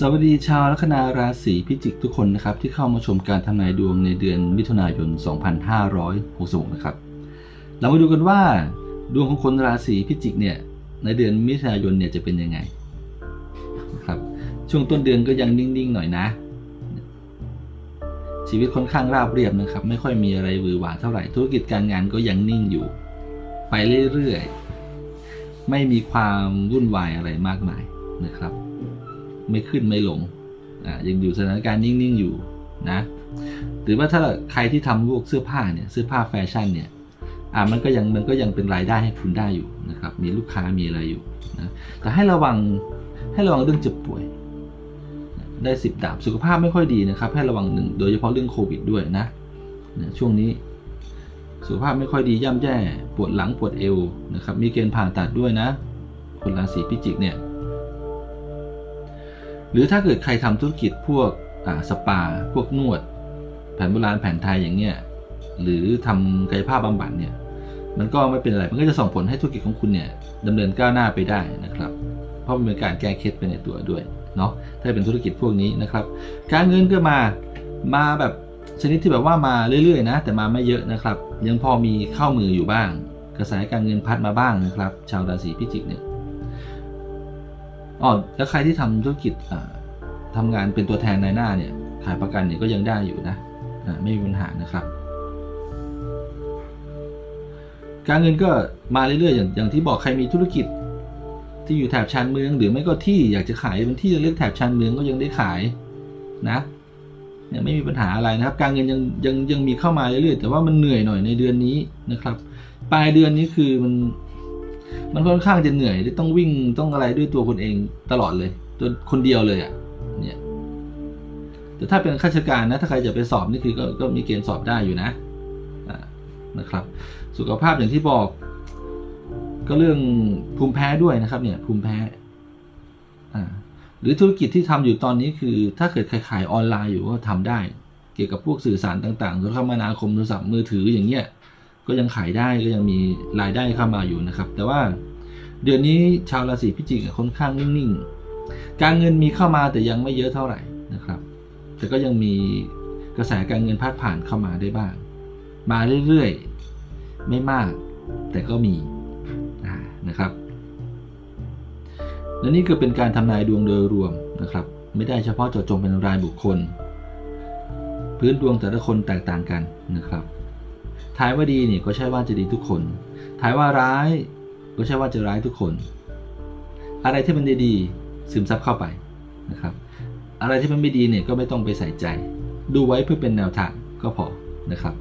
สวัสดีชาวลัคนาราศีพิจิกทุกคนนะครับ ที่เข้ามาชมการทำนายดวงในเดือนมิถุนายน 2566 นะครับ เรามาดูกันว่าดวงของคนราศีพิจิกเนี่ยในเดือนมิถุนายนเนี่ยจะเป็นยังไงนะครับช่วงต้นเดือนก็ยังนิ่งๆหน่อยนะ ชีวิตค่อนข้างราบเรียบนะครับ ไม่ค่อยมีอะไรวือหวาเท่าไหร่ธุรกิจการงานก็ยังนิ่งอยู่ ไปเรื่อยๆไม่มีความวุ่นวายอะไรมากมายนะครับ ไม่ขึ้นไม่ลงอ่ายังอยู่สถานการณ์นิ่งๆอยู่นะหรือว่าถ้าใครที่ทำพวกเสื้อผ้าเนี่ยเสื้อผ้าแฟชั่นเนี่ยอ่ามันก็ยังมันก็ยังเป็นรายได้ให้คุณได้อยู่นะครับมีลูกค้ามีอะไรอยู่นะแต่ให้ระวังให้ระวังเรื่องเจ็บป่วย ได้สิบดาบสุขภาพไม่ค่อยดีนะครับ ให้ระวังหนึ่งโดยเฉพาะเรื่องโควิดด้วยนะช่วงนี้สุขภาพไม่ค่อยดีย่ำแย่ปวดหลังปวดเอวนะครับมีเกณฑ์ผ่าตัดด้วยนะคนราศีพิจิกเนี่ย หรือถ้าเกิดใครทำธุรกิจพวกสปา พวกนวด แผนโบราณแผนไทยอย่างเงี้ยหรือทำกายภาพบำบัดเนี่ยมันก็ไม่เป็นไร มันก็จะส่งผลให้ธุรกิจของคุณเนี่ยดำเนินก้าวหน้าไปได้นะครับ เพราะมันเป็นการแก้เคล็ดไปในตัวด้วยเนาะถ้าเป็นธุรกิจพวกนี้นะครับ การเงินก็มามาแบบชนิดที่แบบว่ามาเรื่อยๆนะ แต่มาไม่เยอะนะครับ ยังพอมีเข้ามืออยู่บ้าง กระแสการเงินพัดมาบ้างนะครับ ชาวราศีพิจิกเนี่ย อ๋อแล้วใครที่ทำธุรกิจอ่าทำงานเป็นตัวแทนในหน้าเนี่ยขายประกันเนี่ยก็ยังได้อยู่นะไม่มีปัญหานะครับ การเงินก็มาเรื่อยๆอย่างอย่างที่บอกใครมีธุรกิจที่อยู่แถบชานเมือง หรือไม่ก็ที่อยากจะขายเป็นที่เลือกแถบชานเมืองก็ยังได้ขายนะเนี่ยไม่มีปัญหาอะไรนะครับ การเงินยังยังยังมีเข้ามาเรื่อยๆแต่ว่ามันเหนื่อยหน่อยในเดือนนี้นะครับ ปลายเดือนนี้คือมัน มันค่อนข้างจะเหนื่อยต้องวิ่งต้องอะไรด้วยตัวคนเองตลอดเลยตัวคนเดียวเลยอะ่ะเนี่ยแต่ถ้าเป็นข้าราชการนะถ้าใครจะไปสอบนี่คือก็ก็มีเกณฑ์สอบได้อยู่นะนะครับ สุขภาพอย่างที่บอก ก็เรื่องภูมิแพ้ด้วยนะครับ เนี่ย ภูมิแพ้อ่าหรือธุรกิจที่ทำอยู่ตอนนี้คือ ถ้าเกิดขายออนไลน์อยู่ก็ทำได้ เกี่ยวกับพวกสื่อสารต่างๆโทรคมนาคมโทรศัพท์มือถืออย่างเงี้ย ก็ยังขายได้ก็ยังมีรายได้เข้ามาอยู่นะครับ แต่ว่าเดือนนี้ชาวราศีพิจิกค่อนข้างนิ่งๆ การเงินมีเข้ามาแต่ยังไม่เยอะเท่าไหร่นะครับ แต่ก็ยังมีกระแสการเงินพัดผ่านเข้ามาได้บ้าง มาเรื่อยๆ ไม่มาก แต่ก็มีนะครับ และนี่ก็เป็นการทำนายดวงโดยรวมนะครับ ไม่ได้เฉพาะเจาะจงเป็นรายบุคคล พื้นดวงแต่ละคนแตกต่างกันนะครับ ทายว่าดีเนี่ยก็ใช่ว่าจะดีทุกคนทายว่าร้ายก็ใช่ว่าจะร้ายทุกคน อะไรที่มันดีๆซึมซับเข้าไปนะครับ อะไรที่มันไม่ดีเนี่ยก็ไม่ต้องไปใส่ใจ ดูไว้เพื่อเป็นแนวทางก็พอนะครับ